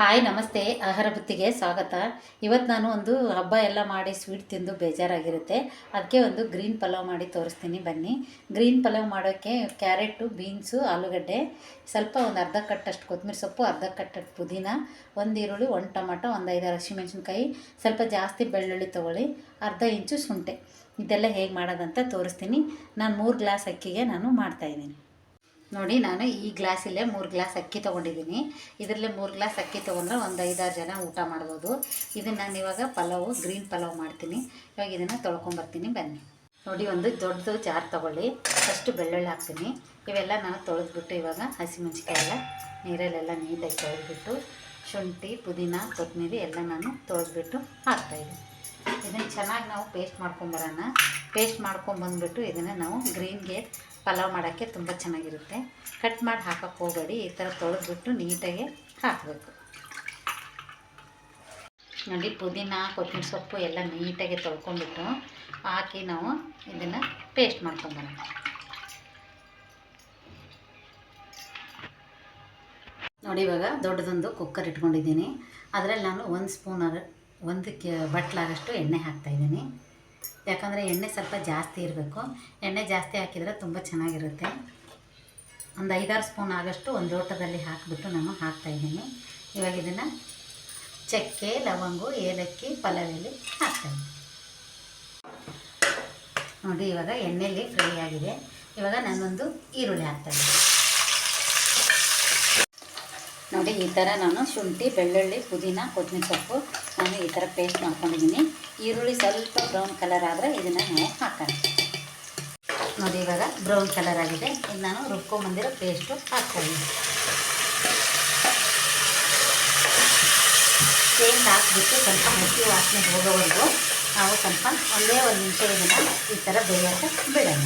Hi, ನಮಸ್ತೆ. ಆಹಾರ ಬುತ್ತಿಗೆ ಸ್ವಾಗತ. ಇವತ್ತು ನಾನು ಒಂದು ಹಬ್ಬ ಎಲ್ಲ ಮಾಡಿ ಸ್ವೀಟ್ ತಿಂದು ಬೇಜಾರಾಗಿರುತ್ತೆ. ಅದಕ್ಕೆ ಒಂದು ಗ್ರೀನ್ ಪಲಾವ್ ಮಾಡಿ ತೋರಿಸ್ತೀನಿ, ಬನ್ನಿ. ಗ್ರೀನ್ ಪಲಾವ್ ಮಾಡೋಕ್ಕೆ ಕ್ಯಾರೆಟು, ಬೀನ್ಸು, ಆಲೂಗಡ್ಡೆ, ಸ್ವಲ್ಪ ಒಂದು ಅರ್ಧ ಕಟ್ಟಷ್ಟು ಕೊತ್ತಂಬರಿ ಸೊಪ್ಪು, ಅರ್ಧ ಕಟ್ಟಷ್ಟು ಪುದೀನ, ಒಂದು ಈರುಳ್ಳಿ, ಒಂದು ಟೊಮಾಟೊ, ಒಂದು ಐದಾರು ಹಸಿಮೆಣ್ಸಿನ್ಕಾಯಿ, ಸ್ವಲ್ಪ ಜಾಸ್ತಿ ಬೆಳ್ಳುಳ್ಳಿ ತೊಗೊಳ್ಳಿ, ಅರ್ಧ ಇಂಚು ಶುಂಠಿ. ಇದೆಲ್ಲ ಹೇಗೆ ಮಾಡೋದಂತ ತೋರಿಸ್ತೀನಿ. ನಾನು ಮೂರು ಗ್ಲಾಸ್ ಅಕ್ಕಿಗೆ ನಾನು ಮಾಡ್ತಾಯಿದ್ದೀನಿ ನೋಡಿ, ನಾನು ಈ ಗ್ಲಾಸಲ್ಲೇ ಮೂರು ಗ್ಲಾಸ್ ಅಕ್ಕಿ ತೊಗೊಂಡಿದ್ದೀನಿ. ಇದರಲ್ಲೇ ಮೂರು ಗ್ಲಾಸ್ ಅಕ್ಕಿ ತೊಗೊಂಡ್ರೆ ಒಂದು ಐದಾರು ಜನ ಊಟ ಮಾಡ್ಬೋದು. ಇದನ್ನು ನಾನು ಇವಾಗ ಪಲಾವು, ಗ್ರೀನ್ ಪಲಾವ್ ಮಾಡ್ತೀನಿ. ಇವಾಗ ಇದನ್ನು ತೊಳ್ಕೊಂಬರ್ತೀನಿ, ಬನ್ನಿ. ನೋಡಿ, ಒಂದು ದೊಡ್ಡದು ಜಾರ್ ತೊಗೊಳ್ಳಿ. ಫಸ್ಟು ಬೆಳ್ಳುಳ್ಳಿ ಹಾಕ್ತೀನಿ. ಇವೆಲ್ಲ ನಾನು ತೊಳೆದ್ಬಿಟ್ಟು ಇವಾಗ ಹಸಿಮೆಣ್ಸಿಕಾಯಿ ಎಲ್ಲ ನೀರಲ್ಲೆಲ್ಲ ನೀಟಾಗಿ ತೊಳೆದ್ಬಿಟ್ಟು, ಶುಂಠಿ, ಪುದೀನ ಕೊತ್ತಂಬರಿ ಎಲ್ಲ ನಾನು ತೊಳೆದ್ಬಿಟ್ಟು ಹಾಕ್ತಾಯಿದ್ದೀನಿ ಇದನ್ನು ಚೆನ್ನಾಗಿ ನಾವು ಪೇಸ್ಟ್ ಮಾಡ್ಕೊಂಬರೋಣ ಪೇಸ್ಟ್ ಮಾಡ್ಕೊಂಬಂದ್ಬಿಟ್ಟು ಇದನ್ನು ನಾವು ಗ್ರೀನ್ಗೆ ಪಲಾವ್ ಮಾಡೋಕ್ಕೆ ತುಂಬ ಚೆನ್ನಾಗಿರುತ್ತೆ. ಕಟ್ ಮಾಡಿ ಹಾಕೋಕ್ಕೆ ಹೋಗಬೇಡಿ, ಈ ಥರ ತೊಳೆದ್ಬಿಟ್ಟು ನೀಟಾಗಿ ಹಾಕಬೇಕು. ನೋಡಿ, ಪುದೀನ, ಕೊತ್ತಂಬರಿ ಸೊಪ್ಪು ಎಲ್ಲ ನೀಟಾಗಿ ತೊಳ್ಕೊಂಡ್ಬಿಟ್ಟು ಹಾಕಿ ನಾವು ಇದನ್ನು ಪೇಸ್ಟ್ ಮಾಡ್ಕೊಂಬರೋಣ ನೋಡಿ, ಇವಾಗ ದೊಡ್ಡದೊಂದು ಕುಕ್ಕರ್ ಇಟ್ಕೊಂಡಿದ್ದೀನಿ. ಅದರಲ್ಲಿ ನಾನು ಒಂದು ಸ್ಪೂನ್ ಒಂದು ಕೆ ಬಟ್ಲಾಗಷ್ಟು ಎಣ್ಣೆ ಹಾಕ್ತಾಯಿದ್ದೀನಿ ಯಾಕಂದರೆ ಎಣ್ಣೆ ಸ್ವಲ್ಪ ಜಾಸ್ತಿ ಇರಬೇಕು. ಎಣ್ಣೆ ಜಾಸ್ತಿ ಹಾಕಿದರೆ ತುಂಬ ಚೆನ್ನಾಗಿರುತ್ತೆ. ಒಂದು ಐದಾರು ಸ್ಪೂನ್ ಆಗಷ್ಟು ಒಂದು ಲೋಟದಲ್ಲಿ ಹಾಕಿಬಿಟ್ಟು ನಾನು ಹಾಕ್ತಾಯಿದ್ದೀನಿ ಇವಾಗ ಇದನ್ನು ಚಕ್ಕೆ, ಲವಂಗು, ಏಲಕ್ಕಿ ಪಲಾವ್ ಹಾಕ್ತೀನಿ ನೋಡಿ, ಇವಾಗ ಎಣ್ಣೆಯಲ್ಲಿ ಫ್ರೈ ಆಗಿದೆ. ಇವಾಗ ನಾನೊಂದು ಈರುಳ್ಳಿ ಹಾಕ್ತಾಯಿದ್ದೀನಿ ನೋಡಿ, ಈ ಥರ ನಾನು ಶುಂಠಿ, ಬೆಳ್ಳುಳ್ಳಿ, ಪುದೀನ, ಕೊತ್ತಂಬರಿ ಸೊಪ್ಪು ನಾನು ಈ ಥರ ಪೇಸ್ಟ್ ಮಾಡ್ಕೊಂಡಿದ್ದೀನಿ. ಈರುಳ್ಳಿ ಸ್ವಲ್ಪ ಬ್ರೌನ್ ಕಲರ್ ಆದರೆ ಇದನ್ನು ನಾವು ಹಾಕೋಣ. ನೋಡಿ, ಇವಾಗ ಬ್ರೌನ್ ಕಲರ್ ಆಗಿದೆ. ಈಗ ನಾನು ರುಬ್ಕೊಂಬಂದಿರೋ ಪೇಸ್ಟು ಹಾಕ್ತಾಯಿದ್ದೀನಿ ಪೇಸ್ಟ್ ಹಾಕ್ಬಿಟ್ಟು ಸ್ವಲ್ಪ ಹಸಿ ವಾಸನೆ ಹೋಗೋವರೆಗೂ ನಾವು ಸ್ವಲ್ಪ ಒಂದೇ ಒಂದು ನಿಮಿಷ ಇದನ್ನು ಈ ಥರ ಬೇಯೋಕ್ಕೆ ಬಿಡೋಣ.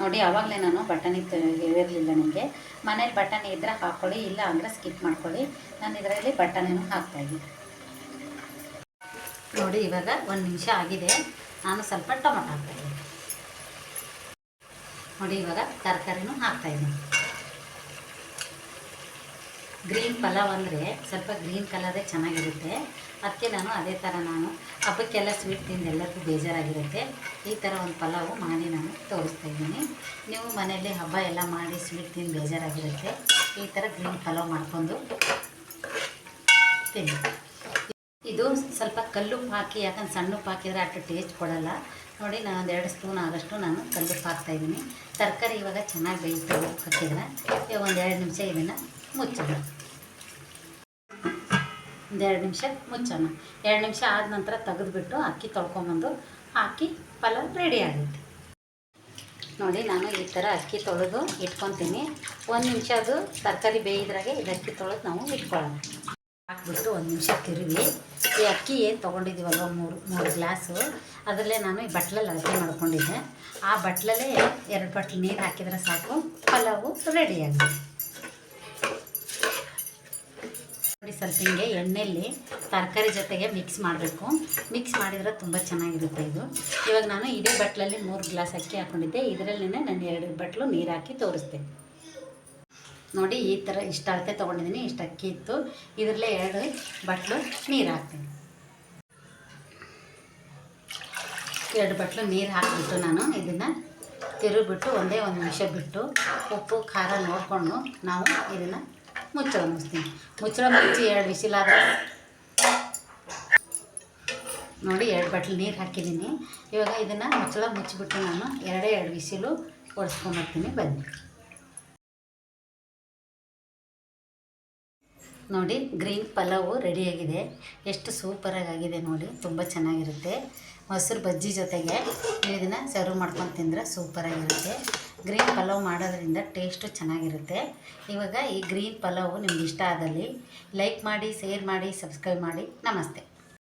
ನೋಡಿ ಆವಾಗಲೇ ನಾನು ಬಟಾಣಿ ಹೇಳಿರಲಿಲ್ಲ ನಿಮಗೆ. ಮನೇಲಿ ಬಟಾಣಿ ಇದ್ದರೆ ಹಾಕ್ಕೊಳ್ಳಿ ಇಲ್ಲ ಅಂದರೆ ಸ್ಕಿಪ್ ಮಾಡ್ಕೊಳ್ಳಿ. ನಾನು ಇದರಲ್ಲಿ ಬಟಾಣಿನೂ ಹಾಕ್ತಾಯಿದ್ದೀನಿ ನೋಡಿ, ಇವಾಗ ಒಂದು ನಿಮಿಷ ಆಗಿದೆ. ನಾನು ಸ್ವಲ್ಪ ಟೊಮೊಟೊ ಹಾಕ್ತಾಯಿದ್ದೀನಿ ನೋಡಿ, ಇವಾಗ ತರಕಾರಿನೂ ಹಾಕ್ತಾಯಿದ್ದೀನಿ ಗ್ರೀನ್ ಪಲಾವ್ ಅಂದರೆ ಸ್ವಲ್ಪ ಗ್ರೀನ್ ಕಲರೇ ಚೆನ್ನಾಗಿರುತ್ತೆ. ಅದಕ್ಕೆ ನಾನು ಅದೇ ಥರ ನಾನು ಹಬ್ಬಕ್ಕೆಲ್ಲ ಸ್ವೀಟ್ ತಿಂದು ಎಲ್ಲರಿಗೂ ಬೇಜಾರಾಗಿರುತ್ತೆ. ಈ ಥರ ಒಂದು ಪಲಾವು ಮಾಡಿ ನಾನು ತೋರಿಸ್ತಾ ಇದ್ದೀನಿ. ನೀವು ಮನೆಯಲ್ಲಿ ಹಬ್ಬ ಎಲ್ಲ ಮಾಡಿ ಸ್ವೀಟ್ ತಿಂದು ಬೇಜಾರಾಗಿರುತ್ತೆ, ಈ ಥರ ಗ್ರೀನ್ ಪಲಾವ್ ಮಾಡಿಕೊಂಡು ತಿನ್ನಿ. ಇದು ಸ್ವಲ್ಪ ಕಲ್ಲು ಹಾಕಿ ಯಾಕಂದ್ರೆ ಸಣ್ಣ ಹಾಕಿದರೆ ಅಷ್ಟು ಟೇಸ್ಟ್ ಕೊಡಲ್ಲ. ನೋಡಿ, ನಾನು ಒಂದು ಎರಡು ಸ್ಪೂನ್ ಆದಷ್ಟು ನಾನು ಕಲ್ಲುಪ್ಪು ಹಾಕ್ತಾಯಿದ್ದೀನಿ ತರಕಾರಿ ಇವಾಗ ಚೆನ್ನಾಗಿ ಬೇಯ್ತು ಹಾಕಿದ್ರೆ ಒಂದು ಎರಡು ನಿಮಿಷ ಇದನ್ನು ಮುಚ್ಚೋಣ. ಒಂದೆರಡು ನಿಮಿಷ ಮುಚ್ಚೋಣ. ಎರಡು ನಿಮಿಷ ಆದ ನಂತರ ತೆಗೆದುಬಿಟ್ಟು ಅಕ್ಕಿ ತೊಳ್ಕೊಂಬಂದು ಹಾಕಿ ಪಲಾವ್ ರೆಡಿ ಆಗುತ್ತೆ. ನೋಡಿ, ನಾನು ಈ ಥರ ಅಕ್ಕಿ ತೊಳೆದು ಇಟ್ಕೊತೀನಿ. ಒಂದು ನಿಮಿಷ ಅದು ತರಕಾರಿ ಬೇಯಿದ್ರಾಗೆ ಇದು ಅಕ್ಕಿ ತೊಳೆದು ನಾವು ಇಟ್ಕೊಳ್ಳೋಣ. ಹಾಕ್ಬಿಟ್ಟು ಒಂದು ನಿಮಿಷ ತಿರುವಿ. ಈ ಅಕ್ಕಿ ಏನು ತೊಗೊಂಡಿದ್ದೀವಲ್ವ ಮೂರು ಮೂರು ಗ್ಲಾಸು. ಅದರಲ್ಲೇ ನಾನು ಈ ಬಟ್ಲಲ್ಲಿ ಅಳತೆ ಮಾಡ್ಕೊಂಡಿದ್ದೆ. ಆ ಬಟ್ಲಲ್ಲೇ ಎರಡು ಬಟ್ಲು ನೀರು ಹಾಕಿದರೆ ಸಾಕು. ಪಲಾವು ರೆಡಿಯಾಗುತ್ತೆ ನೋಡಿ ಸ್ವಲ್ಪ ಹಿಂಗೆ ಎಣ್ಣೆಯಲ್ಲಿ ತರಕಾರಿ ಜೊತೆಗೆ ಮಿಕ್ಸ್ ಮಾಡಬೇಕು. ಮಿಕ್ಸ್ ಮಾಡಿದರೆ ತುಂಬ ಚೆನ್ನಾಗಿರುತ್ತೆ ಇದು. ಇವಾಗ ನಾನು ಇಡೀ ಬಟ್ಲಲ್ಲಿ ಮೂರು ಗ್ಲಾಸ್ ಅಕ್ಕಿ ಹಾಕ್ಕೊಂಡಿದ್ದೆ ಇದರಲ್ಲೇ ನಾನು ಎರಡು ಬಟ್ಲು ನೀರು ಹಾಕಿ ತೋರಿಸ್ತೀನಿ ನೋಡಿ ಈ ಥರ ಇಷ್ಟು ಅಳತೆ ತೊಗೊಂಡಿದ್ದೀನಿ, ಇಷ್ಟು ಅಕ್ಕಿ ಇತ್ತು. ಇದರಲ್ಲೇ ಎರಡು ಬಟ್ಲು ನೀರು ಹಾಕ್ತೀನಿ. ಎರಡು ಬಟ್ಲು ನೀರು ಹಾಕಿಬಿಟ್ಟು ನಾನು ಇದನ್ನು ತಿರುಗಿಬಿಟ್ಟು ಒಂದೇ ಒಂದು ನಿಮಿಷ ಬಿಟ್ಟು ಉಪ್ಪು, ಖಾರ ನೋಡಿಕೊಂಡು ನಾವು ಇದನ್ನು ಮುಚ್ಚಳ ಮುಚ್ತೀನಿ ಮುಚ್ಚಳ ಮುಚ್ಚಿ ಎರಡು ವಿಸಿಲಾದ ನೋಡಿ ಎರಡು ಬಟ್ಲು ನೀರು ಹಾಕಿದ್ದೀನಿ. ಇವಾಗ ಇದನ್ನು ಮುಚ್ಚಳ ಮುಚ್ಚಿಬಿಟ್ಟು ನಾನು ಎರಡೇ ಎರಡು ವಿಸಿಲು ಒಡಿಸ್ಕೊಂಬರ್ತೀನಿ. ಬನ್ನಿ. ನೋಡಿ, ಗ್ರೀನ್ ಪಲಾವು ರೆಡಿಯಾಗಿದೆ. ಎಷ್ಟು ಸೂಪರಾಗಿ ಆಗಿದೆ ನೋಡಿ, ತುಂಬ ಚೆನ್ನಾಗಿರುತ್ತೆ. ಮೊಸರು ಬಜ್ಜಿ ಜೊತೆಗೆ ಇದನ್ನು ಸರ್ವ್ ಮಾಡ್ಕೊಂಡು ತಿಂದರೆ ಸೂಪರಾಗಿರುತ್ತೆ ಗ್ರೀನ್ ಪಲಾವ್ ಮಾಡೋದ್ರಿಂದ ಟೇಸ್ಟು ಚೆನ್ನಾಗಿರುತ್ತೆ. ಇವಾಗ ಈ ಗ್ರೀನ್ ಪಲಾವು ನಿಮ್ಗೆ ಇಷ್ಟ ಆದಲ್ಲಿ ಲೈಕ್ ಮಾಡಿ ಶೇರ್ ಮಾಡಿ ಸಬ್ಸ್ಕ್ರೈಬ್ ಮಾಡಿ. ನಮಸ್ತೆ.